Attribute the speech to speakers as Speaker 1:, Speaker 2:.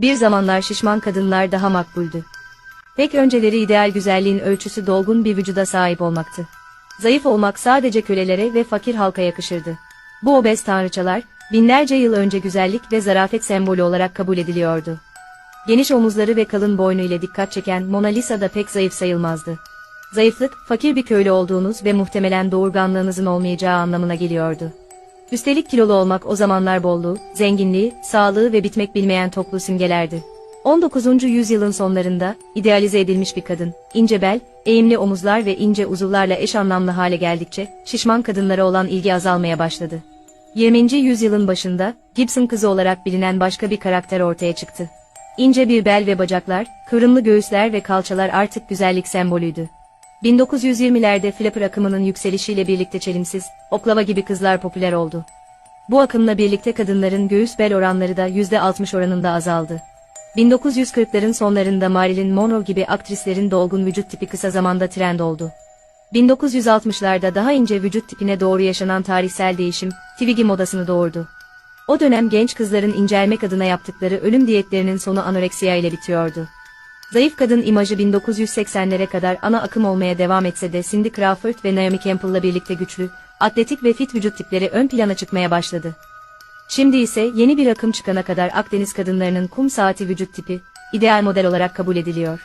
Speaker 1: Bir zamanlar şişman kadınlar daha makbuldü. Pek önceleri ideal güzelliğin ölçüsü dolgun bir vücuda sahip olmaktı. Zayıf olmak sadece kölelere ve fakir halka yakışırdı. Bu obez tanrıçalar, binlerce yıl önce güzellik ve zarafet sembolü olarak kabul ediliyordu. Geniş omuzları ve kalın boynu ile dikkat çeken Mona Lisa da pek zayıf sayılmazdı. Zayıflık, fakir bir köylü olduğunuz ve muhtemelen doğurganlığınızın olmayacağı anlamına geliyordu. Üstelik kilolu olmak o zamanlar bolluğu, zenginliği, sağlığı ve bitmek bilmeyen toplu simgelerdi. 19. yüzyılın sonlarında, idealize edilmiş bir kadın, ince bel, eğimli omuzlar ve ince uzuvlarla eş anlamlı hale geldikçe, şişman kadınlara olan ilgi azalmaya başladı. 20. yüzyılın başında, Gibson kızı olarak bilinen başka bir karakter ortaya çıktı. İnce bir bel ve bacaklar, kıvrımlı göğüsler ve kalçalar artık güzellik sembolüydü. 1920'lerde flapper akımının yükselişiyle birlikte çelimsiz, oklava gibi kızlar popüler oldu. Bu akımla birlikte kadınların göğüs bel oranları da %60 oranında azaldı. 1940'ların sonlarında Marilyn Monroe gibi aktrislerin dolgun vücut tipi kısa zamanda trend oldu. 1960'larda daha ince vücut tipine doğru yaşanan tarihsel değişim, Twiggy modasını doğurdu. O dönem genç kızların incelmek adına yaptıkları ölüm diyetlerinin sonu anoreksiya ile bitiyordu. Zayıf kadın imajı 1980'lere kadar ana akım olmaya devam etse de Cindy Crawford ve Naomi Campbell'la birlikte güçlü, atletik ve fit vücut tipleri ön plana çıkmaya başladı. Şimdi ise yeni bir akım çıkana kadar Akdeniz kadınlarının kum saati vücut tipi, ideal model olarak kabul ediliyor.